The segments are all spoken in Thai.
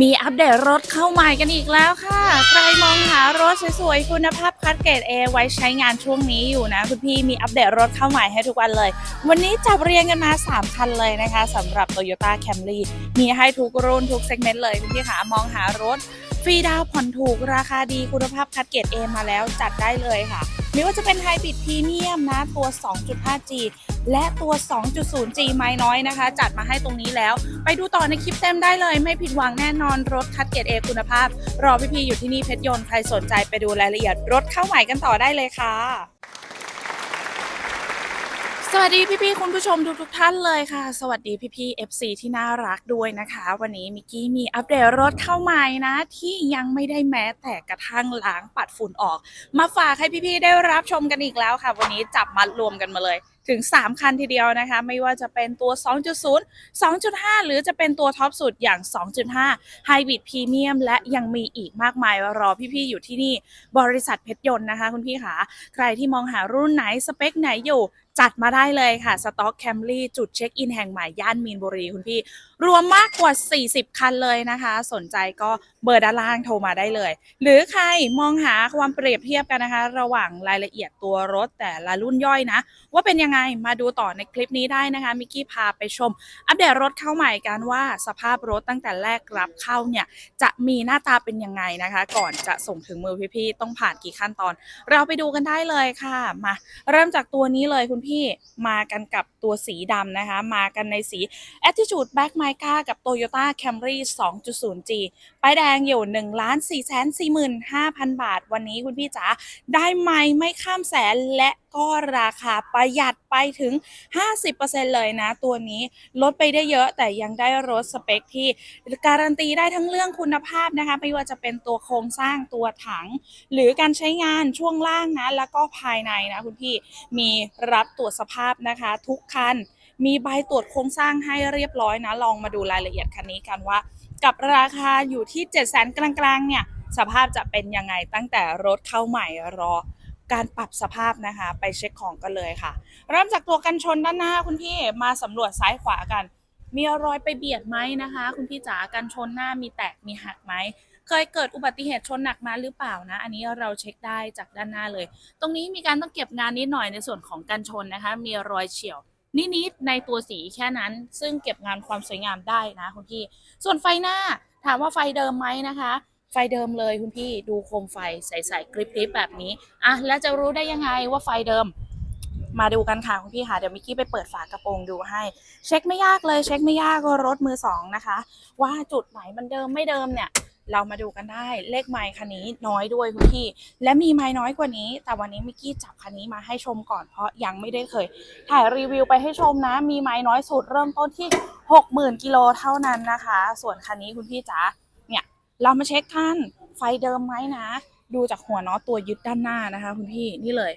มีอัปเดตรถเข้าใหม่กันอีกแล้วค่ะ ใครมองหารถสวยๆ คุณภาพคัดเกรด A ไว้ใช้งานช่วงนี้อยู่นะ คุณพี่มีอัปเดตรถเข้าใหม่ให้ทุกวันเลย วันนี้จับเรียงกันมา 3 คันเลยนะคะสำหรับ Toyota Camry มีให้ทุกรุ่นทุกเซกเมนต์เลยคุณพี่ขามองหารถ ฟรีดาวผ่อนถูกราคาดีคุณภาพคัดเกรด A มาแล้วจัดได้เลยค่ะ ไม่ว่าจะเป็นไฮบริดพรีเมียมนะตัว 2.5G และตัว 2.0G ไม้น้อยนะคะ จัดมาให้ตรงนี้แล้ว ไปดูต่อในคลิปเต็มได้เลย ไม่ผิดหวังแน่นอนรถคัดเกรด A คุณภาพ รอพี่พีอยู่ที่นี่เพชรยนต์ใครสนใจไปดูรายละเอียดรถเข้าใหม่กันต่อได้เลยค่ะ สวัสดีพี่ๆคุณผู้ชมทุกๆท่านเลยค่ะ สวัสดีพี่ๆ FC ที่น่ารักด้วยนะคะ วันนี้มิกกี้มีอัปเดตรถเข้าใหม่นะ ที่ยังไม่ได้แม้แต่กระทั่งล้างปัดฝุ่นออก มาฝากให้พี่ๆได้รับชมกันอีกแล้วค่ะ วันนี้จับมัดรวมกันมาเลย ถึง 3 คันทีเดียวนะคะ ไม่ว่าจะเป็นตัว 2.0 2.5 หรือจะเป็นตัวท็อปสุดอย่าง 2.5 Hybrid Premium และยังมีอีกมากมายรอพี่ๆอยู่ที่นี่บริษัทเพชรยนต์นะคะ คุณพี่ขาใครที่มองหารุ่นไหนสเปคไหนอยู่จัดมาได้เลยค่ะ สต็อกแคมรี่จุดเช็คอินแห่งใหม่ ย่านมีนบุรีคุณพี่ รวมมากกว่า 40 คันเลยนะคะ สนใจก็เบอร์ด้านล่างโทรมาได้เลย หรือใครมองหาความเปรียบเทียบกันนะคะ ระหว่างรายละเอียดตัวรถแต่ละรุ่นย่อยนะ ว่าเป็นยังไงมาดูต่อในคลิปนี้ได้นะคะ มิกกี้พาไปชม อัปเดตรถเข้าใหม่กันว่าสภาพรถตั้งแต่แรกรับเข้าเนี่ย จะมีหน้าตาเป็นยังไงนะคะ ก่อนจะส่งถึงมือพี่ๆต้องผ่านกี่ขั้นตอน เราไปดูกันได้เลยค่ะมาเริ่มจากตัวนี้เลยคุณพี่มากันกับตัวสีดำนะคะ มากันในสี Attitude Black Mica กับ Toyota Camry 2.0G ป้ายแดงอยู่1ล้าน4 4 5 0 0บาท วันนี้คุณพี่จ๋าได้ไม่ไม่ข้ามแสนและก็ราคาประหยัดไปถึง 50%เลยนะ ตัวนี้ลดไปได้เยอะแต่ยังได้รถสเปคที่การันตีได้ทั้งเรื่องคุณภาพนะคะ ไม่ว่าจะเป็นตัวโครงสร้างตัวถัง หรือการใช้งานช่วงล่างนะ แล้วก็ภายในนะคุณพี่มีรับตรวจสภาพนะคะ ทุกคัน มีใบตรวจโครงสร้างให้เรียบร้อยนะ ลองมาดูรายละเอียดคันนี้กันว่า กับราคาอยู่ที่ 7 0 0 0 0 0 กลางๆ เนี่ย สภาพจะเป็นยังไงตั้งแต่รถเข้าใหม่รอการปรับสภาพนะคะ ไปเช็คของกันเลยค่ะ เริ่มจากตัวกันชนด้านหน้าคุณพี่มาสำรวจซ้ายขวากัน มีรอยไปเบียดไหมนะคะ คุณพี่จ๋ากันชนหน้ามีแตกมีหักไหมเคยเกิดอุบัติเหตุชนหนักมาหรือเปล่านะ อันนี้เราเช็คได้จากด้านหน้าเลย ตรงนี้มีการต้องเก็บงานนิดหน่อยในส่วนของกันชนนะคะ มีรอยเฉียว นิดๆในตัวสีแค่นั้น ซึ่งเก็บงานความสวยงามได้นะคุณพี่ ส่วนไฟหน้าถามว่าไฟเดิมไหมนะคะ ไฟเดิมเลยคุณพี่ดูโคมไฟใสๆกริบๆแบบนี้อะแล้วจะรู้ได้ยังไงว่าไฟเดิมมาดูกันค่ะคุณพี่ค่ะเดี๋ยวมิกกี้ไปเปิดฝากระโปรงดูให้ เช็คไม่ยากเลยเช็คไม่ยากก็รถมือสองนะคะ ว่าจุดไหนมันเดิมไม่เดิมเนี่ย เรามาดูกันได้เลขไมค์คันนี้น้อยด้วยคุณพี่ และมีไมค์น้อยกว่านี้ แต่วันนี้มิกกี้จับคันนี้มาให้ชมก่อนเพราะยังไม่ได้เคย ถ่ายรีวิวไปให้ชมนะ มีไม้น้อยสุดเริ่มต้นที่ 60,000กิโลเท่านั้นนะคะ ส่วนคันนี้คุณพี่จ๋าเนี่ยเรามาเช็คกันไฟเดิมไหมนะ ดูจากหัวน็อตตัวยึดด้านหน้านะคะ คุณพี่นี่เลย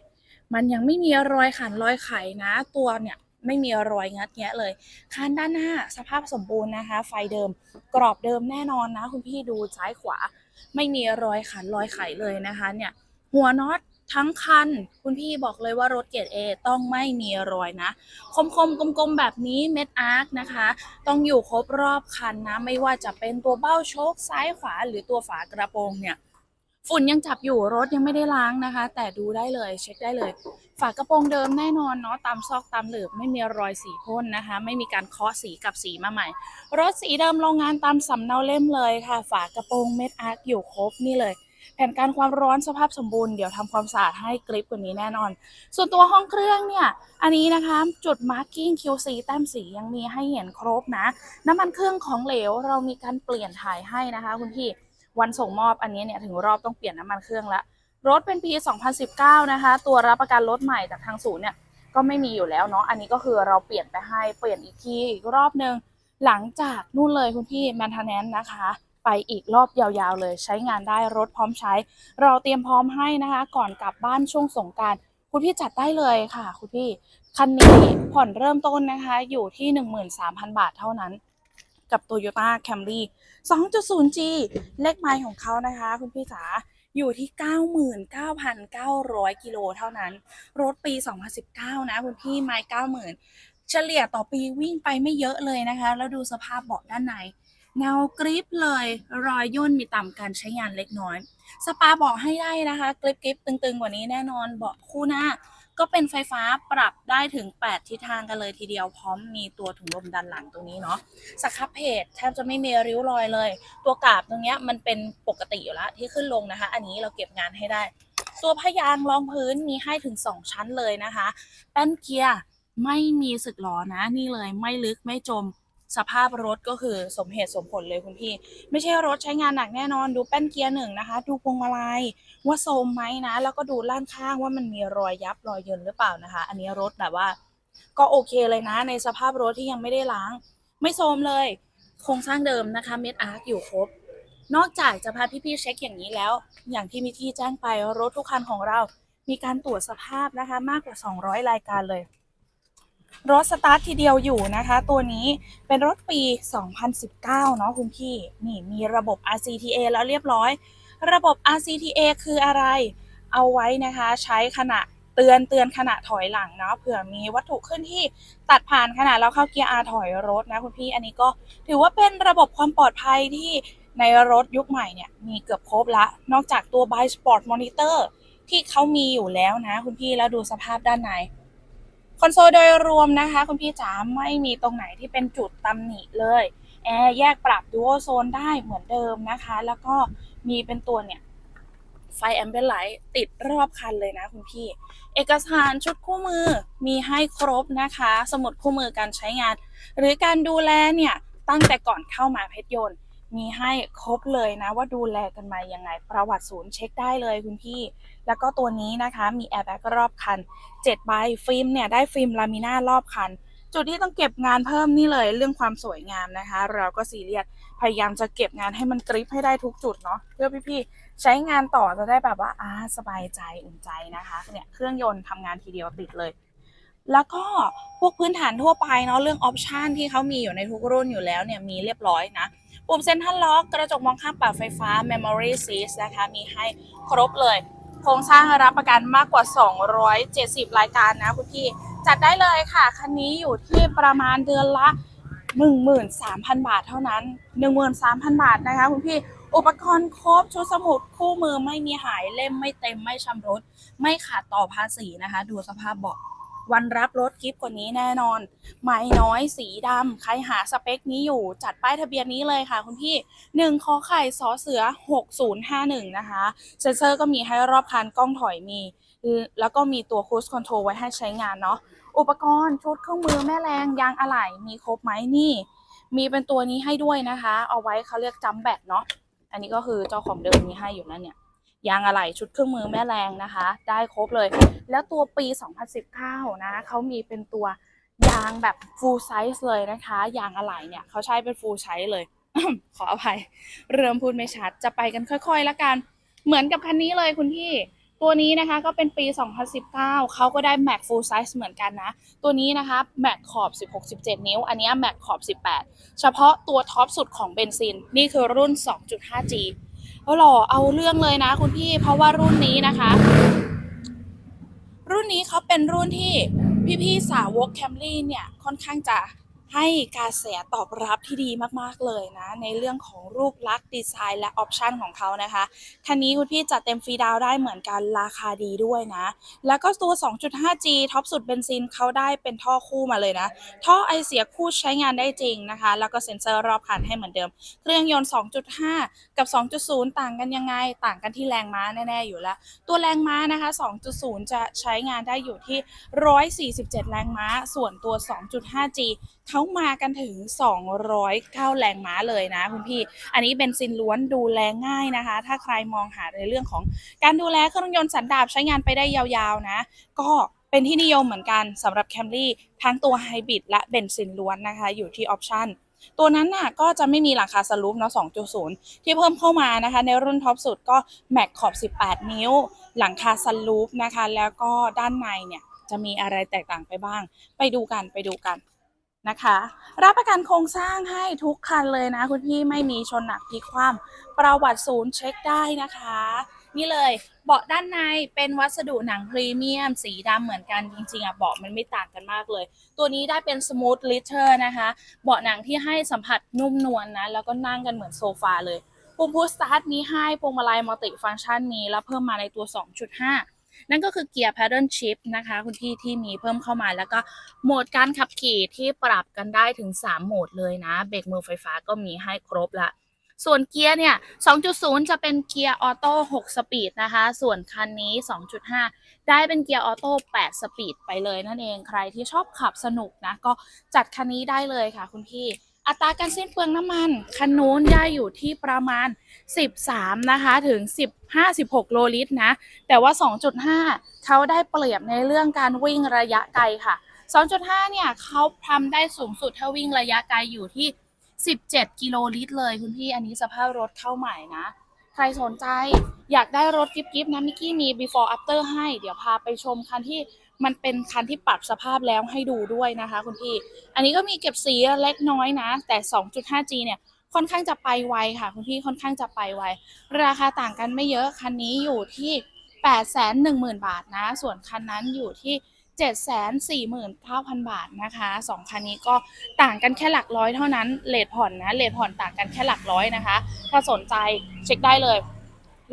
มันยังไม่มีรอยขันรอยไขนะ ตัวเนี่ย ไม่มีรอยงัดแงะเลย คันด้านหน้าสภาพสมบูรณ์นะคะ ไฟเดิมกรอบเดิมแน่นอนนะ คุณพี่ดูซ้ายขวา ไม่มีรอยขันรอยไขเลยนะคะเนี่ยหัวน็อตทั้งคัน คุณพี่บอกเลยว่ารถเกรด A ต้องไม่มีรอยนะ คมคมๆกลมๆแบบนี้เม็ดอาร์คนะคะ ต้องอยู่ครบรอบคันนะ ไม่ว่าจะเป็นตัวเบ้าโชคซ้ายขวาหรือตัวฝากระโปรงเนี่ย ฝุ่นยังจับอยู่รถยังไม่ได้ล้างนะคะ แต่ดูได้เลยเช็คได้เลย ฝากระโปรงเดิมแน่นอนเนาะตามซอกตามหลืบไม่มีรอยสีพ่นนะคะ ไม่มีการเคาะสีกับสีมาใหม่ รถสีเดิมโรงงานตามสำเนาเล่มเลยค่ะ ฝากระโปรงเม็ดอาร์คอยู่ครบนี่เลยแผ่นการความร้อนสภาพสมบูรณ์เดี๋ยวทำความสะอาดให้กริปกว่านี้แน่นอน ส่วนตัวห้องเครื่องเนี่ย อันนี้นะคะจุดมาร์กิ้ง QC แต้มสียังมีให้เห็นครบนะ น้ำมันเครื่องของเหลวเรามีการเปลี่ยนถ่ายให้นะคะคุณพี่ วันส่งมอบอันนี้เนี่ยถึงรอบต้องเปลี่ยนน้ำมันเครื่องละรถเป็นปี 2019 นะคะ ตัวรับประกันรถใหม่จากทางศูนย์เนี่ยก็ไม่มีอยู่แล้วเนาะอันนี้ก็คือเราเปลี่ยนไปให้เปลี่ยนอีกทีอีกรอบนึงหลังจากนู่นเลยคุณพี่แมนเทนแนนนะคะ ไปอีกรอบยาวๆเลยใช้งานได้รถพร้อมใช้ เราเตรียมพร้อมให้นะคะ ก่อนกลับบ้านช่วงสงการคุณพี่จัดได้เลยค่ะ คุณพี่คันนี้ผ่อนเริ่มต้นนะคะ อยู่ที่ 13,000 บาทเท่านั้น กับ Toyota Camry 2.0G เลขไมล์ของเขานะคะ คุณพี่จ๋าอยู่ที่ 99,900 กิโลเท่านั้น รถปี 2019 นะ คุณพี่ไมล์90,000 เฉลี่ยต่อปีวิ่งไปไม่เยอะเลยนะคะ แล้วดูสภาพเบาะด้านในเงากริบเลยรอยย่นมีต่ำการใช้งานเล็กน้อย สปาบอกให้ได้นะคะกริบกริบตึงๆ กว่านี้แน่นอนเบาะคู่หน้า ก็เป็นไฟฟ้าปรับได้ถึง 8 ทิศทางกันเลยทีเดียวพร้อมมีตัวถุงลมดันหลังตรงนี้เนาะสครับเพจแทบจะไม่มีริ้วรอยเลย ตัวกาบตรงเนี้ยมันเป็นปกติอยู่แล้วที่ขึ้นลงนะคะ อันนี้เราเก็บงานให้ได้ ตัวพยางรองพื้นมีให้ถึง 2 ชั้นเลยนะคะแป้นเกียร์ไม่มีสึกหรอนะ นี่เลยไม่ลึกไม่จม สภาพรถก็คือสมเหตุสมผลเลยคุณพี่ ไม่ใช่รถใช้งานหนักแน่นอน ดูแป้นเกียร์หนึ่งนะคะ ดูพวงมาลัยว่าโซมไหมนะ แล้วก็ดูด้านข้างว่ามันมีรอยยับรอยเยินหรือเปล่านะคะ อันนี้รถแบบว่า ก็โอเคเลยนะ ในสภาพรถที่ยังไม่ได้ล้าง ไม่โซมเลย โครงสร้างเดิมนะคะเม็ดอาร์คอยู่ครบนอกจากจะพาพี่ๆเช็คอย่างนี้แล้ว อย่างที่มิที่แจ้งไปรถทุกคันของเรา มีการตรวจสภาพนะคะ มากกว่า 200 รายการเลย รถสตาร์ททีเดียวอยู่นะคะ ตัวนี้เป็นรถปี 2019 เนาะคุณพี่ นี่มีระบบ RCTA แล้วเรียบร้อย ระบบ RCTA คืออะไร เอาไว้นะคะใช้ขณะเตือนเตือนขณะถอยหลังเนาะเผื่อมีวัตถุขึ้นที่ตัดผ่านขณะเราเข้าเกียร์ R ถอยรถนะคุณพี่ อันนี้ก็ถือว่าเป็นระบบความปลอดภัยที่ในรถยุคใหม่เนี่ยมีเกือบครบละ นอกจากตัว By Sport Monitor ที่เขามีอยู่แล้วนะคุณพี่แล้วดูสภาพด้านใน คอนโซลโดยรวมนะคะ คุณพี่จ๋าไม่มีตรงไหนที่เป็นจุดตำหนิเลยแอร์แยกปรับดูโอโซนได้เหมือนเดิมนะคะ แล้วก็มีเป็นตัวเนี่ยไฟแอมเบลไลท์ติดรอบคันเลยนะคุณพี่ เอกสารชุดคู่มือมีให้ครบนะคะ สมุดคู่มือการใช้งาน หรือการดูแลเนี่ยตั้งแต่ก่อนเข้ามาเพชรยนต์ มีให้ครบเลยนะว่าดูแลกันมายังไง ประวัติศูนย์เช็คได้เลยคุณพี่ แล้วก็ตัวนี้นะคะมีแอร์แบ็กรอบคัน7ใบฟิล์มเนี่ยได้ฟิล์มลามิน่ารอบคัน จุดที่ต้องเก็บงานเพิ่มนี่เลยเรื่องความสวยงามนะคะ เราก็ซีเรียสพยายามจะเก็บงานให้มันกริปให้ได้ทุกจุดเนาะเพื่อพี่ๆใช้งานต่อจะได้แบบว่าอ่าสบายใจอุ่นใจนะคะเนี่ยเครื่องยนต์ทำงานทีเดียวติดเลยแล้วก็พวกพื้นฐานทั่วไปเนาะเรื่องออปชันที่เขามีอยู่ในทุกรุ่นอยู่แล้วเนี่ยมีเรียบร้อยนะ ปุ่มเซ็นทรัลล็อกกระจกมองข้างปรับไฟฟ้า Memory Seat นะคะมีให้ครบเลย โครงสร้างรับประกันมากกว่า 270 รายการนะคุณพี่ จัดได้เลยค่ะ คันนี้อยู่ที่ประมาณเดือนละ 13,000 บาทเท่านั้น 13,000 บาทนะคะคุณพี่อุปกรณ์ครบชุดสมุดคู่มือไม่มีหายเล่มไม่เต็มไม่ชำรุดไม่ขาดต่อภาษีนะคะ ดูสภาพเบาะ วันรับรถกิฟต์กว่านี้แน่นอน ไม่น้อยสีดำใครหาสเปคนี้อยู่จัดป้ายทะเบียนนี้เลยค่ะคุณพี่1คอไข่สอเสือ 6051 นะคะเซนเซอร์ก็มีให้รอบคันกล้องถอยมี แล้วก็มีตัวคูสคอนโทรลไว้ให้ใช้งานเนาะอุปกรณ์ชุดเครื่องมือแม่แรงยางอะไหล่มีครบไหมนี่ มีเป็นตัวนี้ให้ด้วยนะคะ เอาไว้เขาเรียกจัมแบตเนาะอันนี้ก็คือเจ้าของเดิมมีให้อยู่นั่นเนี่ย ยางอะไหล่ชุดเครื่องมือแม่แรงนะคะ ได้ครบเลย แล้วตัวปี 2019 นะเขามีเป็นตัวยางแบบ full size เลยนะคะ ยางอะไหล่เนี่ยเขาใช้เป็น full size เลย ขออภัย เริ่มพูดไม่ชัด จะไปกันค่อยๆแล้วกัน เหมือนกับคันนี้เลยคุณพี่ ตัวนี้นะคะก็เป็นปี 2019 เขาก็ได้ Mac Full Size เหมือนกันนะ ตัวนี้นะคะ Mac ขอบ 16-17 นิ้ว อันนี้ Mac ขอบ 18 เฉพาะตัวท็อปสุดของเบนซิน นี่คือรุ่น 2.5G เอาหล่อเอาเรื่องเลยนะคุณพี่เพราะว่ารุ่นนี้นะคะ รุ่นนี้เขาเป็นรุ่นที่พี่ๆสาวกแคมรี่เนี่ยค่อนข้างจะ ให้การเสียตอบรับที่ดีมากๆเลยนะ ในเรื่องของรูปลักษณ์ดีไซน์และออปชันของเขานะคะคันนี้คุณพี่จัดเต็มฟรีดาวได้เหมือนกันราคาดีด้วยนะ แล้วก็ตัว 2.5G ท็อปสุดเบนซินเขาได้เป็นท่อคู่มาเลยนะ ท่อไอเสียคู่ใช้งานได้จริงนะคะ แล้วก็เซ็นเซอร์รอบคันให้เหมือนเดิม เครื่องยนต์ 2.5 กับ 2.0 ต่างกันยังไง ต่างกันที่แรงม้าแน่ๆอยู่แล้ว ตัวแรงม้านะคะ 2.0 จะใช้งานได้อยู่ที่ 147 แรงม้า ส่วนตัว 2.5G เขามากันถึง 209 แรงม้าเลยนะคุณพี่ อันนี้เบนซินล้วนดูแลง่ายนะคะ ถ้าใครมองหาในเรื่องของการดูแลเครื่องยนต์สันดาปใช้งานไปได้ยาวๆนะ ก็เป็นที่นิยมเหมือนกันสำหรับ Camry ทั้งตัวไฮบริดและเบนซินล้วนนะคะ อยู่ที่ออปชันตัวนั้นน่ะก็จะไม่มีหลังคาสลูปเนาะ 2.0 ที่เพิ่มเข้ามานะคะ ในรุ่นท็อปสุดก็แม็กขอบ 18 นิ้ว หลังคาสลูปนะคะ แล้วก็ด้านในเนี่ยจะมีอะไรแตกต่างไปบ้าง ไปดูกันไปดูกัน นะคะ รับประกันโครงสร้างให้ทุกคันเลยนะ คุณพี่ไม่มีชนหนักพลิกคว่ำประวัติศูนย์เช็คได้นะคะ นี่เลยเบาะด้านในเป็นวัสดุหนังพรีเมียม สีดำเหมือนกันจริงๆอะเบาะมันไม่ต่างกันมากเลย ตัวนี้ได้เป็น smooth litter นะคะ เบาะหนังที่ให้สัมผัสนุ่มนวลนะแล้วก็นั่งกันเหมือนโซฟาเลยปุ่มพุชสตาร์ทมีให้พวงมาลัยมัลติฟัง c t ชันมีแล้วเพิ่มมาในตัว 2.5 นั่นก็คือเกียร์ paddle shift นะคะ คุณพี่ที่มีเพิ่มเข้ามาแล้วก็โหมดการขับขี่ที่ปรับกันได้ถึง 3 โหมดเลยนะ เบรกมือไฟฟ้าก็มีให้ครบละส่วนเกียร์เนี่ย 2.0 จะเป็นเกียร์ออโต้ 6 สปีดนะคะ ส่วนคันนี้ 2.5 ได้เป็นเกียร์ออโต้ 8 สปีดไปเลยนั่นเอง ใครที่ชอบขับสนุกนะ ก็จัดคันนี้ได้เลยค่ะคุณพี่ อัตราการสิ้นเปลืองน้ำมันคันนู้นได้อยู่ที่ประมาณ 13 นะคะ ถึง 15-16 โลลิตรนะ แต่ว่า 2.5 เขาได้เปรียบในเรื่องการวิ่งระยะไกลค่ะ 2.5 เนี่ยเขาทำได้สูงสุดถ้าวิ่งระยะไกลอยู่ที่ 17 กิโลลิตรเลยคุณพี่ อันนี้สภาพรถเข้าใหม่นะ ใครสนใจอยากได้รถกิฟกิฟนะ มิกกี้มี before after ให้ เดี๋ยวพาไปชมคันที่ มันเป็นคันที่ปรับสภาพแล้วให้ดูด้วยนะคะ คุณพี่ อันนี้ก็มีเก็บสีเล็กน้อยนะ แต่ 2.5G เนี่ยค่อนข้างจะไปไวค่ะ คุณพี่ค่อนข้างจะไปไว ราคาต่างกันไม่เยอะ คันนี้อยู่ที่ 810,000 บาทนะ ส่วนคันนั้นอยู่ที่749,000 บาทนะคะสองคันนี้ก็ต่างกันแค่หลักร้อยเท่านั้นเลทผ่อนนะเลทผ่อนต่างกันแค่หลักร้อยนะคะ ถ้าสนใจเช็คได้เลย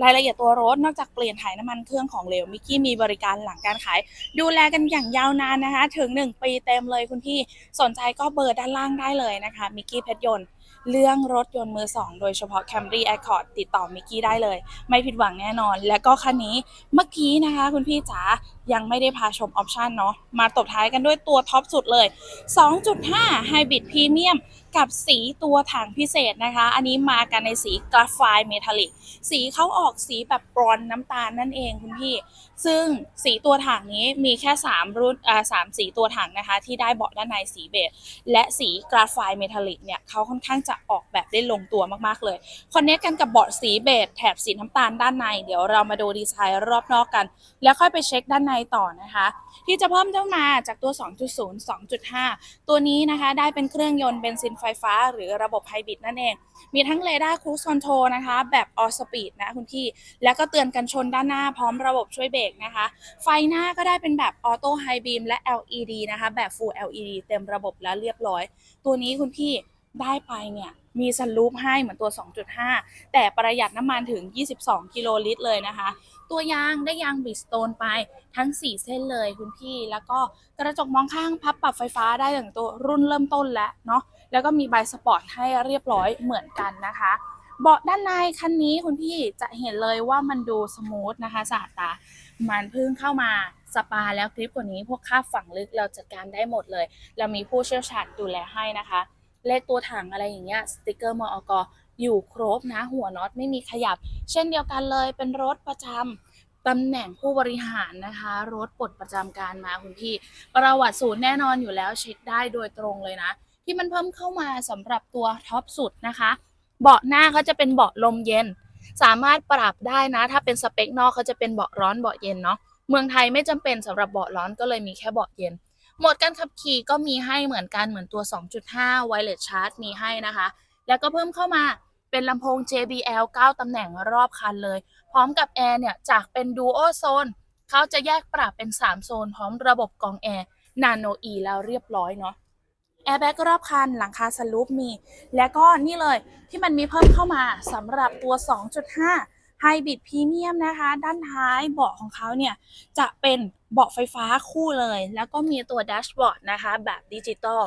รายละเอียดตัวรถนอกจากเปลี่ยนถ่ายน้ำมันเครื่องของเหลวมิกกี้มีบริการหลังการขาย ดูแลกันอย่างยาวนานนะคะ ถึง 1 ปีเต็มเลยคุณพี่สนใจก็เบอร์ด้านล่างได้เลยนะคะมิกกี้เพชรยนต์เรื่องรถยนต์มือสองโดยเฉพาะ Camry Accord ติดต่อมิกกี้ได้เลย ไม่ผิดหวังแน่นอน และก็คันนี้เมื่อกี้นะคะ คุณพี่จ๋ายังไม่ได้พาชมออปชันเนาะมาตบท้ายกันด้วยตัวท็อปสุดเลย 2.5 Hybrid Premium กับสีตัวถังพิเศษนะคะ อันนี้มากันในสีกราฟไฟเมทัลลิก สีเขาออกสีแบบบรอนน้ำตาลนั่นเองคุณพี่ ซึ่งสีตัวถังนี้มีแค่ 3 รุ่นอ่าสามสีตัวถังนะคะ ที่ได้เบาะด้านในสีเบจและสีกราฟไฟเมทัลลิกเนี่ยเขาค่อนข้างจะออกแบบได้ลงตัวมากๆเลยคอนเนคกันกับเบาะสีเบจแถบสีน้ำตาลด้านใน เดี๋ยวเรามาดูดีไซน์รอบนอกกัน แล้วค่อยไปเช็คด้านในต่อนะคะ ที่จะเพิ่มเข้ามาจากตัว 2.0 2.5 ตัวนี้นะคะได้เป็นเครื่องยนต์เบนซินไฟฟ้าหรือระบบไฮบริดนั่นเอง มีทั้งเรดาร์ครู e คอนโทรนะคะ แบบออสปีดนะคุณพี่ แล้วก็เตือนกันชนด้านหน้าพร้อมระบบช่วยเบรกนะคะ ไฟหน้าก็ได้เป็นแบบออโต้ไฮบีมและ LED นะคะ แบบ Full LED เต็มระบบแล้วเรียบร้อย ตัวนี้คุณพี่ได้ไปเนี่ยมีสลูปให้เหมือนตัว 2.5 แต่ประหยัดน้ำมันถึง 22 กิโลลิตรเลยนะคะ ตัวยางได้ยางบิสโตนไปทั้ง 4 เส้นเลยคุณพี่ แล้วก็กระจกมองข้างพับปรับไฟฟ้าได้อย่างตัวรุ่นเริ่มต้นแล้วเนาะ แล้วก็มีใบสปอร์ตให้เรียบร้อยเหมือนกันนะคะ เบาะด้านในคันนี้คุณพี่จะเห็นเลยว่ามันดูสมูทนะคะสะอาดตา มันเพิ่งเข้ามาสปาแล้วคลิปกว่านี้พวกค่าฝังลึกเราจัดการได้หมดเลย เรามีผู้เชี่ยวชาญดูแลให้นะคะ เลขตัวถังอะไรอย่างเงี้ยสติกเกอร์มอกอยู่ครบนะ หัวน็อตไม่มีขยับ เช่นเดียวกันเลยเป็นรถประจำตำแหน่งผู้บริหารนะคะ รถปลดประจำการมาคุณพี่ ประวัติศูนย์แน่นอนอยู่แล้วเช็คได้โดยตรงเลยนะ ที่มันเพิ่มเข้ามาสำหรับตัวท็อปสุดนะคะ เบาะหน้าเขาจะเป็นเบาะลมเย็น สามารถปรับได้นะ ถ้าเป็นสเปคนอกเขาจะเป็นเบาะร้อนเบาะเย็นเนาะเมืองไทยไม่จำเป็นสำหรับเบาะร้อนก็เลยมีแค่เบาะเย็นโหมดการขับขี่ก็มีให้เหมือนกันเหมือนตัว 2.5 Wireless Charge มีให้นะคะ แล้วก็เพิ่มเข้ามาเป็นลำโพง JBL 9 ตำแหน่งรอบคันเลย พร้อมกับแอร์เนี่ย จากเป็น Duo Zone เขาจะแยกปรับเป็น 3 โซน พร้อมระบบกองแอร์ Nano E แล้วเรียบร้อยเนาะ แอร์แบ็กรอบคัน หลังคาสลูปมี แล้วก็นี่เลยที่มันมีเพิ่มเข้ามาสำหรับตัว 2.5 ไฮบริดพรีเมียมนะคะ ด้านท้ายเบาะของเขาเนี่ย จะเป็นเบาะไฟฟ้าคู่เลย แล้วก็มีตัวแดชบอร์ดนะคะ แบบดิจิตอล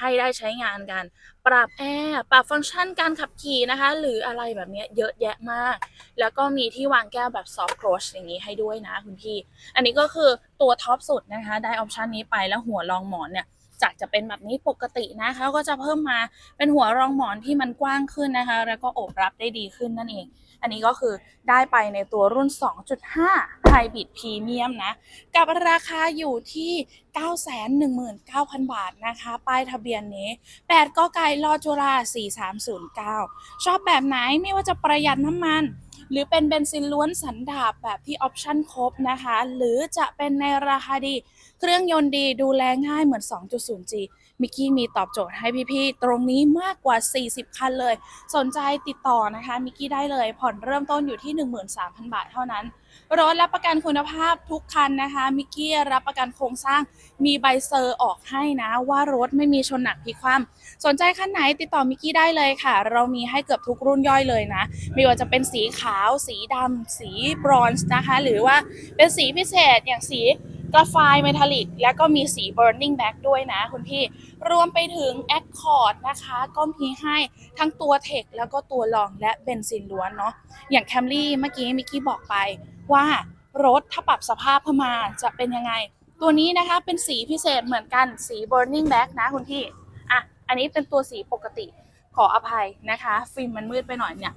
ให้ได้ใช้งานกัน ปรับแอร์ปรับฟังก์ชันการขับขี่นะคะ หรืออะไรแบบเนี้ยเยอะแยะมาก แล้วก็มีที่วางแก้วแบบซอฟต์โครชอย่างนี้ให้ด้วยนะคุณพี่ อันนี้ก็คือตัวท็อปสุดนะคะ ได้ออปชันนี้ไปแล้วหัวรองหมอนเนี่ย จากจะเป็นแบบนี้ปกตินะคะก็จะเพิ่มมาเป็นหัวรองหมอนที่มันกว้างขึ้นนะคะ แล้วก็โอบรับได้ดีขึ้นนั่นเอง อันนี้ก็คือได้ไปในตัวรุ่น 2.5 Hybrid Premium นะ กับราคาอยู่ที่ 919,000 บาทนะคะ ป้ายทะเบียนนี้ 8กไก่ลอจุฬา4309 ชอบแบบไหนไม่ว่าจะประหยัดน้ำมัน หรือเป็นเบนซินล้วนสันดาบแบบที่ออปชั่นครบนะคะ หรือจะเป็นในราคาดี เครื่องยนต์ดีดูแลง่ายเหมือน 2.0G มิกกี้มีตอบโจทย์ให้พี่ๆ ตรงนี้มากกว่า 40 คันเลย สนใจติดต่อนะคะ มิกกี้ได้เลยผ่อนเริ่มต้นอยู่ที่ 13,000 บาทเท่านั้น รถรับประกันคุณภาพทุกคันนะคะมิกกี้รับประกันโครงสร้างมีใบเซอร์ออกให้นะ ว่ารถไม่มีชนหนักพลิกคว่ำสนใจคันไหนติดต่อมิกกี้ได้เลยค่ะ เรามีให้เกือบทุกรุ่นย่อยเลยนะไม่ว่าจะเป็นสีขาว สีดำสีบรอนซ์นะคะ หรือว่าเป็นสีพิเศษอย่างสีกราไฟต์เมทัลลิกแล้วก็มีสี burning black ด้วยนะคุณพี่ รวมไปถึง Accord นะคะ ก็มีให้ทั้งตัวเทคแล้วก็ตัวรองและเบนซินล้วนเนาะอย่าง Camry เมื่อกี้มิกกี้บอกไป ว่ารถถ้าปรับสภาพเข้ามาจะเป็นยังไง ตัวนี้นะคะเป็นสีพิเศษเหมือนกันสี burning black นะคุณพี่อะอันนี้เป็นตัวสีปกติขออภัยนะคะ ฟิล์มมันมืดไปหน่อยเนี่ย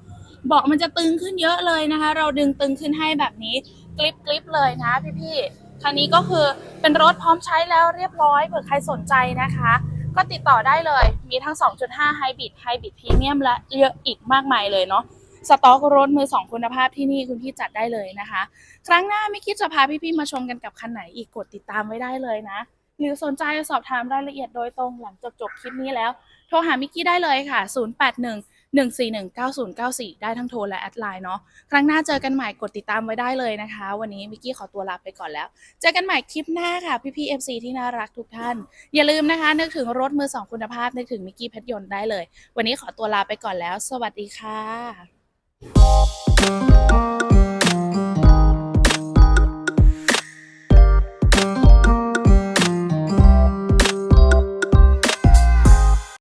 เบาะมันจะตึงขึ้นเยอะเลยนะคะ เราดึงตึงขึ้นให้แบบนี้กลิปกลิปเลยนะพี่ๆคันนี้ก็คือเป็นรถพร้อมใช้แล้วเรียบร้อยเผื่อใครสนใจนะคะ ก็ติดต่อได้เลยมีทั้ง 2.5ไฮบริดไฮบริดพรีเมียมและเยอะอีกมากมายเลยเนาะ สต็อกรถมือสองคุณภาพที่นี่คุณพี่จัดได้เลยนะคะ ครั้งหน้าไม่คิดจะพาพี่ๆมาชมกันกับคันไหนอีกกดติดตามไว้ได้เลยนะ หรือสนใจสอบถามรายละเอียดโดยตรงหลังจบจบคลิปนี้แล้ว โทรหามิกกี้ได้เลยค่ะ 081 141 9094 ได้ทั้งโทรและแอดไลน์เนาะ ครั้งหน้าเจอกันใหม่กดติดตามไว้ได้เลยนะคะ วันนี้มิกกี้ขอตัวลาไปก่อนแล้ว เจอกันใหม่คลิปหน้าค่ะ พี่ๆ FC ที่น่ารักทุกท่าน อย่าลืมนะคะ นึกถึงรถมือสองคุณภาพ นึกถึงมิกกี้เพชรยนต์ได้เลย วันนี้ขอตัวลาไปก่อนแล้ว สวัสดีค่ะ Thank you.